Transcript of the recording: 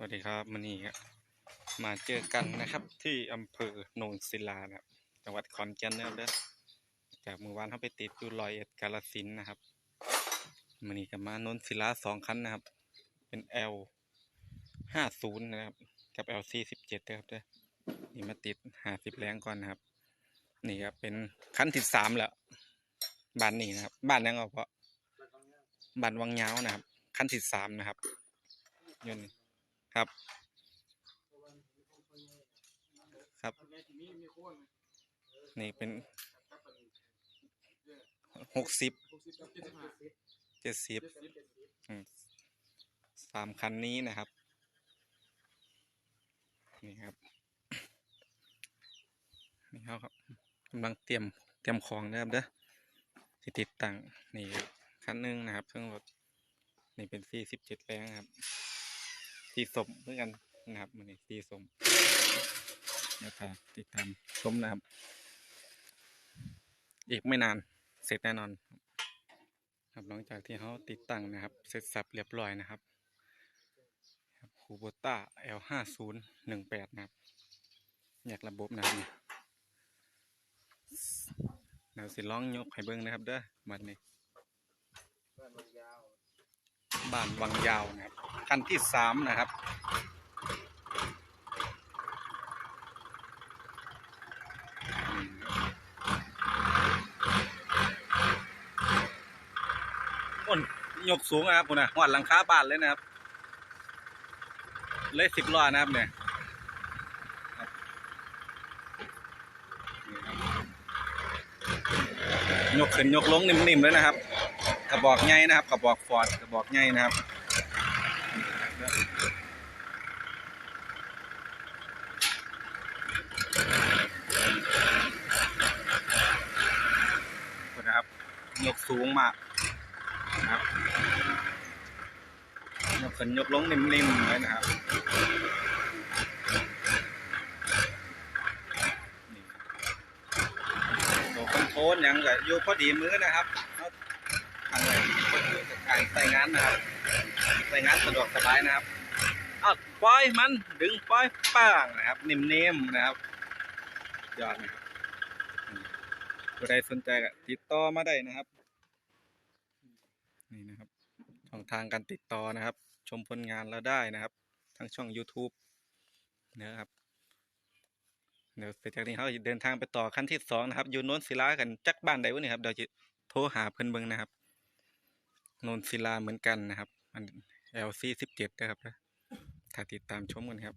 สวัสดีครับมันนี่ครับมาเจอกันนะครับ ที่อำเภอโนนศิลานะครับจังหวัดขอนแก่นนะครับเด้อจากเมื่อวานเขาไปติดอยู่ลอยเอ็ดกาลสินนะครับมันนี่กับมาโนนศิลาสองคันนะครับ เป็น L ห้าศูนย์นะครับ กับ L สี่สิบเจ็ดนะครับเด้อนี่มาติดห้าสิบแรงก่อนนะครับ นี่ครับเป็นคันที่สามแล้วบ้านนี้นะครับ บ้านยังเอาเพราะบ้านวังยาวนะครับ คันที่สามนะครับอยืน ครับ ครับ นี่เป็นหกสิบเจ็ดสิบสามคันนี้นะครับ นี่ครับ นี่เขาครับกำลังเตรียมเตรียมของนะครับเด้อที่ติดตั้งนี่คันหนึ่งนะครับเครื่องรถนี่เป็นสี่สิบเจ็ดแรงครับ สีสมเพื่อกันนะครับมันนี่สีสมนะครับติดตามชมนะครับ อีกไม่นานเสร็จแน่นอน ครับหลังจากที่เขาติดตั้งนะครับ เสร็จสับเรียบร้อยนะครับคูโบต้า L ห้าศูนย์หนึ่งแปดนะครับแยกระบบนะครับเนี่ยเสียวสิลองยกให้เบิ้งนะครับเด้อมันนี่ บ้านวังยาวนะครับขั้นที่สามนะครับอ้นยกสูงนะครับคุณนะหอดหลังคาบ้านเลยนะครับ เลยสิบล้อนะครับเนี่ยยกขึ้นยกลงนิ่มๆเลยนะครับ กระบอกใหญ่นะครับ กระบอกฟอร์ดกระบอกใหญ่นะครับนะครับยกสูงมากนะครับยกขึ้นยกลงนิ่มๆเลยนะครับนี่ครับตัวคอนโทรลยังก็อยู่พอดีมือนะครับ เขาทำอะไรก็คือการใส่งานนะครับใส่งานสะดวกสบายนะครับอ้าวปล่อยมันดึงปล่อยป้างนะครับ นิ่มๆนะครับยอดนะครับผู้ใดสนใจก็ติดต่อมาได้นะครับ นี่นะครับช่องทางการติดต่อนะครับ ชมผลงานเราได้นะครับ ทั้งช่อง YouTube นะครับเดี๋ยวเสร็จจากนี้เขาจะเดินทางไปต่อขั้นที่สองนะครับ อยู่โนนศิลากันจักบ้านใดวะนี่ครับเดี๋ยวจะโทรหาเพิ่อนเบิ่งนะครับ นนศิลาเหมือนกันนะครับ อัน LC สิบเจ็ดนะครับนะถ้าติดตามชมกันครับ